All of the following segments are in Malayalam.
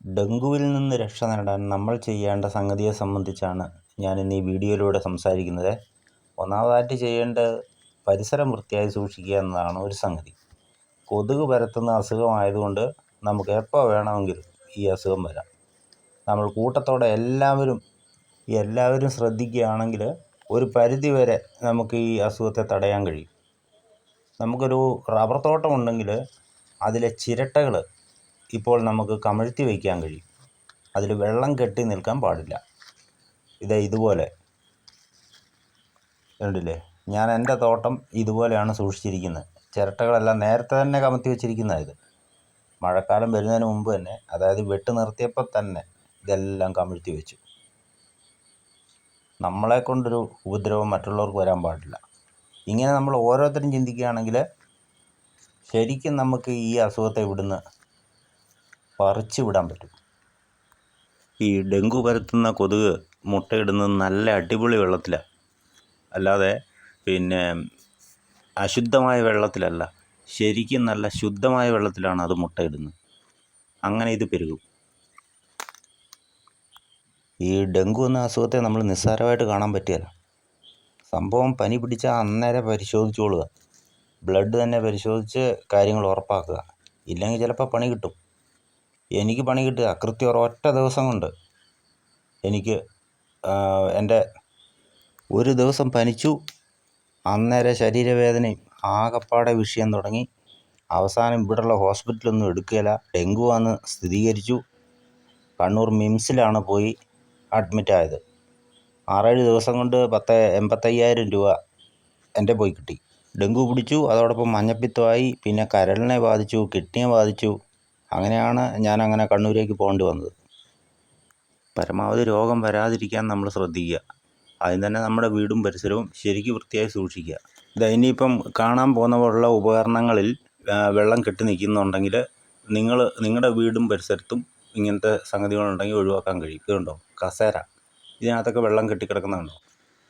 ഡെങ്കുവിൽ നിന്ന് രക്ഷ നേടാൻ നമ്മൾ ചെയ്യേണ്ട സംഗതിയെ സംബന്ധിച്ചാണ് ഞാൻ ഇന്ന് ഈ വീഡിയോയിലൂടെ സംസാരിക്കുന്നത്. ഒന്നാമതായിട്ട് ചെയ്യേണ്ടത് പരിസരം വൃത്തിയായി സൂക്ഷിക്കുക എന്നതാണ് ഒരു സംഗതി. കൊതുക് പരത്തുന്ന അസുഖമായതുകൊണ്ട് നമുക്ക് എപ്പോൾ വേണമെങ്കിലും ഈ അസുഖം വരാം. നമ്മൾ കൂട്ടത്തോടെ എല്ലാവരും എല്ലാവരും ശ്രദ്ധിക്കുകയാണെങ്കിൽ ഒരു പരിധി വരെ നമുക്ക് ഈ അസുഖത്തെ തടയാൻ കഴിയും. നമുക്കൊരു റബ്ബർ തോട്ടം ഉണ്ടെങ്കിൽ അതിലെ ചിരട്ടകൾ ഇപ്പോൾ നമുക്ക് കമഴ്ത്തി വയ്ക്കാൻ കഴിയും. അതിൽ വെള്ളം കെട്ടി നിൽക്കാൻ പാടില്ല. ഇത് ഇതുപോലെ. കണ്ടില്ലേ? ഞാൻ എന്റെ തോട്ടം ഇതുപോലെയാണ് സൂക്ഷിച്ചിരിക്കുന്നത്. ചിരട്ടകളെല്ലാം നേരത്തെ തന്നെ കമത്തി വെച്ചിരിക്കുന്നതാണ് ഇത്. മഴക്കാലം വരുന്നതിന് മുമ്പ് തന്നെ അതായത് വെട്ട് നിർത്തിയപ്പോൾ തന്നെ ഇതെല്ലാം കമഴ്ത്തി വെച്ചു. നമ്മളെ കൊണ്ടൊരു ഉപദ്രവം മറ്റുള്ളവർക്ക് വരാൻ പാടില്ല. ഇങ്ങനെ നമ്മൾ ഓരോരുത്തരും ചിന്തിക്കുകയാണെങ്കിൽ ശരിക്കും നമുക്ക് ഈ അസുഖത്തെ ഇവിടുന്ന് പറിച്ചു വിടാൻ പറ്റും. ഈ ഡെങ്കു പരത്തുന്ന കൊതുക് മുട്ടയിടുന്നത് നല്ല അടിപൊളി വെള്ളത്തിലാണ് അല്ലാതെ പിന്നെ അശുദ്ധമായ വെള്ളത്തിലല്ല ശരിക്കും നല്ല ശുദ്ധമായ വെള്ളത്തിലാണ് അത് മുട്ടയിടുന്നത്. അങ്ങനെ ഇത് പെരുകും. ഈ ഡെങ്കു എന്ന അസുഖത്തെ നമ്മൾ നിസ്സാരമായിട്ട് കാണാൻ പറ്റിയല്ല. സംഭവം പനി പിടിച്ചാൽ അന്നേരം പരിശോധിച്ചോളുക. ബ്ലഡ് തന്നെ പരിശോധിച്ച് കാര്യങ്ങൾ ഉറപ്പാക്കുക. ഇല്ലെങ്കിൽ ചിലപ്പോൾ പണി കിട്ടും. എനിക്ക് പണി കിട്ടുക. കൃത്യം ഒരൊറ്റ ദിവസം കൊണ്ട് എനിക്ക് എന്റെ ഒരു ദിവസം പനിച്ചു. അന്നേരം ശരീരവേദനയും ആകപ്പാടെ വിഷയം തുടങ്ങി. അവസാനം ഇവിടെയുള്ള ഹോസ്പിറ്റലൊന്നും എടുക്കുകയില്ല. ഡെങ്കു ആണെന്ന് സ്ഥിരീകരിച്ചു. കണ്ണൂർ മിംസിലാണ് പോയി അഡ്മിറ്റായത്. ആറേഴ് ദിവസം കൊണ്ട് പത്ത് എൺപത്തയ്യായിരം രൂപ എന്റെ പോയി കിട്ടി. ഡെങ്കു പിടിച്ചു. അതോടൊപ്പം മഞ്ഞപ്പിത്തമായി. പിന്നെ കരളിനെ ബാധിച്ചു കിഡ്നിയെ ബാധിച്ചു. അങ്ങനെയാണ് ഞാൻ അങ്ങനെ കണ്ണൂരേക്ക് പോകേണ്ടി വന്നത്. പരമാവധി രോഗം വരാതിരിക്കാൻ നമ്മൾ ശ്രദ്ധിക്കുക. അതിന് തന്നെ നമ്മുടെ വീടും പരിസരവും ശരിക്കും വൃത്തിയായി സൂക്ഷിക്കുക. ഇത് ഇനിയിപ്പം കാണാൻ പോകുന്ന ഉപകരണങ്ങളിൽ വെള്ളം കെട്ടി നിൽക്കുന്നുണ്ടെങ്കിൽ നിങ്ങൾ നിങ്ങളുടെ വീടും പരിസരത്തും ഇങ്ങനത്തെ സംഗതികളുണ്ടെങ്കിൽ ഒഴിവാക്കാൻ കഴിയും. ഇതുണ്ടോ കസേര. ഇതിനകത്തൊക്കെ വെള്ളം കെട്ടിക്കിടക്കുന്നുണ്ടോ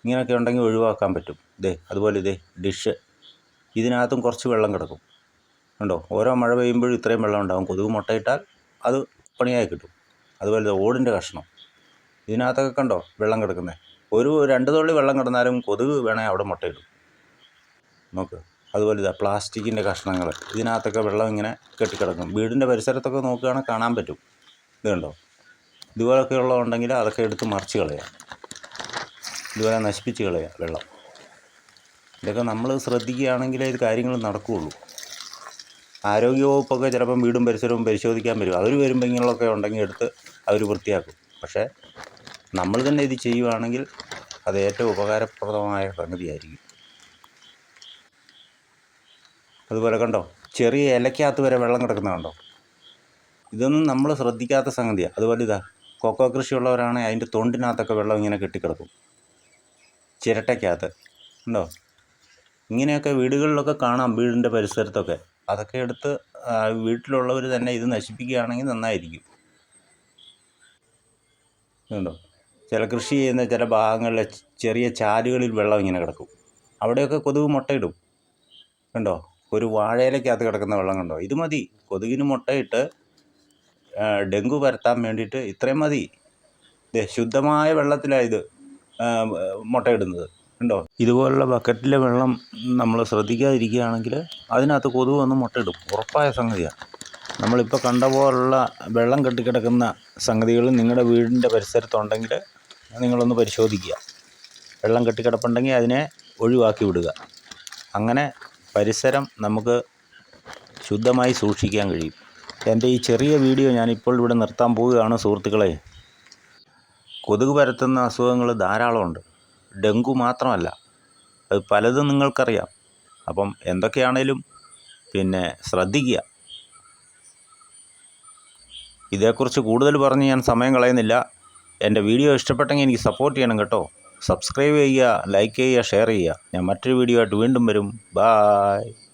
ഇങ്ങനെയൊക്കെ ഉണ്ടെങ്കിൽ ഒഴിവാക്കാൻ പറ്റും. ഇതേ അതുപോലെ ഇതേ ഡിഷ്. ഇതിനകത്തും കുറച്ച് വെള്ളം കിടക്കും. ഉണ്ടോ ഓരോ മഴ പെയ്യുമ്പോഴും ഇത്രയും വെള്ളം ഉണ്ടാകും കൊതുക് മുട്ടയിട്ടാൽ അത് പണിയായി കിട്ടും. അതുപോലെ ഓടിന്റെ കഷ്ണം. ഇതിനകത്തൊക്കെ കണ്ടോ വെള്ളം കിടക്കുന്നത് ഒരു രണ്ട് തുള്ളി വെള്ളം കിടന്നാലും കൊതുക് വേണമെങ്കിൽ അവിടെ മുട്ടയിടും. നോക്ക്. അതുപോലെ ഇതാ പ്ലാസ്റ്റിക്കിന്റെ കഷ്ണങ്ങൾ. ഇതിനകത്തൊക്കെ വെള്ളം ഇങ്ങനെ കെട്ടിക്കിടക്കും. വീടിന്റെ പരിസരത്തൊക്കെ നോക്കുകയാണെങ്കിൽ കാണാൻ പറ്റും. ഇത് കണ്ടോ? ഇതുപോലൊക്കെ ഉള്ളതുണ്ടെങ്കിൽ അതൊക്കെ എടുത്ത് മറിച്ച് കളയുക ഇതുപോലെ നശിപ്പിച്ച് കളയുക വെള്ളം. ഇതൊക്കെ നമ്മൾ ശ്രദ്ധിക്കുകയാണെങ്കിലേ ഇത് കാര്യങ്ങൾ നടക്കുകയുള്ളൂ. ആരോഗ്യവകുപ്പൊക്കെ ചിലപ്പം വീടും പരിസരവും പരിശോധിക്കാൻ വരും. അവർ വരുമ്പോൾ ഇങ്ങനെയുള്ളതൊക്കെ ഉണ്ടെങ്കിൽ എടുത്ത് അവർ വൃത്തിയാക്കും. പക്ഷേ നമ്മൾ തന്നെ ഇത് ചെയ്യുവാണെങ്കിൽ അത് ഏറ്റവും ഉപകാരപ്രദമായ സംഗതിയായിരിക്കും. അതുപോലെ കണ്ടോ? ചെറിയ ഇലക്കകത്ത് വരെ വെള്ളം കിടക്കുന്ന കണ്ടോ? ഇതൊന്നും നമ്മൾ ശ്രദ്ധിക്കാത്ത സംഗതിയാണ് അതുപോലെ ഇതാ കൊക്കോ കൃഷിയുള്ളവരാണെങ്കിൽ അതിന്റെ തൊണ്ടിനകത്തൊക്കെ വെള്ളം ഇങ്ങനെ കെട്ടിക്കിടക്കും. ചിരട്ടയ്ക്കകത്ത്. ഉണ്ടോ ഇങ്ങനെയൊക്കെ വീടുകളിലൊക്കെ കാണാം വീടിന്റെ പരിസരത്തൊക്കെ. അതൊക്കെ എടുത്ത് വീട്ടിലുള്ളവർ തന്നെ ഇത് നശിപ്പിക്കുകയാണെങ്കിൽ നന്നായിരിക്കും. ഉണ്ടോ ചില കൃഷി ചെയ്യുന്ന ചില ഭാഗങ്ങളിൽ ചെറിയ ചാലുകളിൽ വെള്ളം ഇങ്ങനെ കിടക്കും. അവിടെയൊക്കെ കൊതുക് മുട്ടയിടും. കണ്ടോ? ഒരു വാഴയിലേക്കകത്ത് കിടക്കുന്ന വെള്ളം കണ്ടോ? ഇത് മതി. കൊതുകിന് മുട്ടയിട്ട് ഡെങ്കു പരത്താൻ വേണ്ടിയിട്ട് ഇത്രയും മതി. ശുദ്ധമായ വെള്ളത്തിലാണ് ഇത് മുട്ടയിടുന്നത്. ഉണ്ടോ? ഇതുപോലുള്ള ബക്കറ്റിലെ വെള്ളം നമ്മൾ ശ്രദ്ധിക്കാതിരിക്കുകയാണെങ്കിൽ അതിനകത്ത് കൊതുക് വന്ന് മുട്ടയിടും. ഉറപ്പായ സംഗതിയാണ് നമ്മളിപ്പോൾ കണ്ട പോലുള്ള വെള്ളം കെട്ടിക്കിടക്കുന്ന സംഗതികൾ നിങ്ങളുടെ വീടിന്റെ പരിസരത്തുണ്ടെങ്കിൽ നിങ്ങളൊന്ന് പരിശോധിക്കുക. വെള്ളം കെട്ടിക്കിടപ്പുണ്ടെങ്കിൽ അതിനെ ഒഴിവാക്കി വിടുക. അങ്ങനെ പരിസരം നമുക്ക് ശുദ്ധമായി സൂക്ഷിക്കാൻ കഴിയും. എന്റെ ഈ ചെറിയ വീഡിയോ ഞാനിപ്പോൾ ഇവിടെ നിർത്താൻ പോവുകയാണ് സുഹൃത്തുക്കളെ. കൊതുക് പരത്തുന്ന അസുഖങ്ങൾ ധാരാളമുണ്ട്. ഡെങ്കു മാത്രമല്ല അത് പലതും നിങ്ങൾക്കറിയാം. അപ്പം എന്തൊക്കെയാണേലും പിന്നെ ശ്രദ്ധിക്കുക. ഇതേക്കുറിച്ച് കൂടുതൽ പറഞ്ഞ് ഞാൻ സമയം കളയുന്നില്ല. എന്റെ വീഡിയോ ഇഷ്ടപ്പെട്ടെങ്കിൽ എനിക്ക് സപ്പോർട്ട് ചെയ്യണം കേട്ടോ. സബ്സ്ക്രൈബ് ചെയ്യുക ലൈക്ക് ചെയ്യുക ഷെയർ ചെയ്യുക. ഞാൻ മറ്റൊരു വീഡിയോ ആയിട്ട് വീണ്ടും വരും. ബായ്.